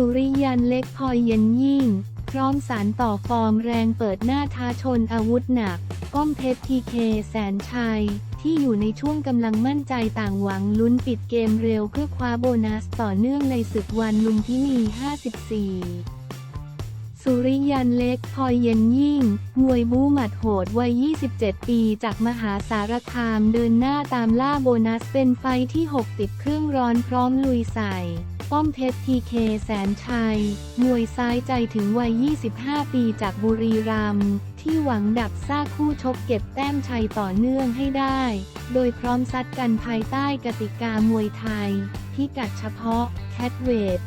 สุริยันเล็กพอยเย็นยิ่ง พร้อมสารต่อฟอร์มแรงเปิดหน้าท้าชนอาวุธหนัก ก้อมเพชรทีเคแสนชัย ที่อยู่ในช่วงกำลังมั่นใจต่างหวังลุ้นปิดเกมเร็วเพื่อคว้าโบนัสต่อเนื่องในศึกวันลุมพินี 54สุริยันเล็กพอยเย็นยิ่ง มวยบูหมัดโหดวัย 27 ปีจากมหาสารคามเดินหน้าตามล่าโบนัสเป็นไฟท์ที่ 6 ติดเครื่องร้อนพร้อมลุยใส่ ป้อมเพชรทีเคแสนชัย มวยซ้ายใจถึงวัย 25 ปีจากบุรีรัมย์ที่หวังดับซ่ากคู่ชกเก็บแต้มชัยต่อเนื่องให้ได้ โดยพร้อมซัดกันภายใต้กติกามวยไทย พิกัดเฉพาะ แคทเวท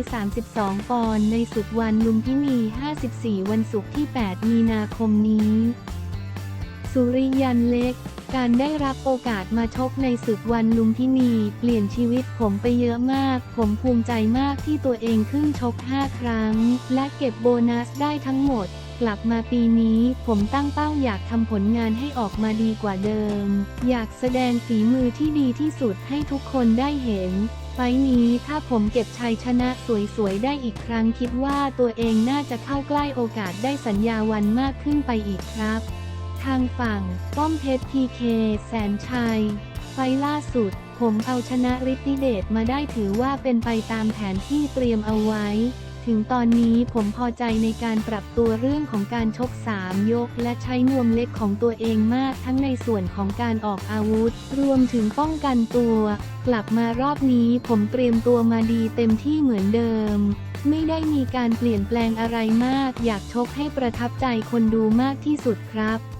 132 ปอนด์ในศึกวันลุมพินี 54 วันศุกร์ที่ 8 มีนาคมนี้ สุริยันเล็ก การได้รับโอกาสมาชกในศึกวันลุมพินี เปลี่ยนชีวิตผมไปเยอะมาก ผมภูมิใจมากที่ตัวเองขึ้นชก 5 ครั้ง และเก็บโบนัสได้ทั้งหมด กลับมาปีนี้ผมตั้งเป้าอยากทำผลงานให้ออกมาดีกว่าเดิม อยากแสดงฝีมือที่ดีที่สุดให้ทุกคนได้เห็น ไฟนี้ถ้าผมเก็บชัยชนะสวยๆได้อีกครั้งคิดว่าตัวเองน่าจะเข้าใกล้โอกาสได้สัญญาวันมากขึ้นไปอีกครับ ทางฝั่ง ป้อมเพชรพีเค แสนชัย ไฟล่าสุด ผมเอาชนะฤทธิเดชมาได้ถือว่าเป็นไปตามแผนที่เตรียมเอาไว้ ถึงตอนนี้ผมพอใจในการปรับตัวเรื่องของการชก3ยก และใช้นวมเล็กของตัวเองมากทั้งในส่วนของการออกอาวุธ รวมถึงป้องกันตัว กลับมารอบนี้ผมเตรียมตัวมาดีเต็มที่เหมือนเดิมไม่ได้มีการเปลี่ยนแปลงอะไรมาก อยากชกให้ประทับใจคนดูมากที่สุดครับ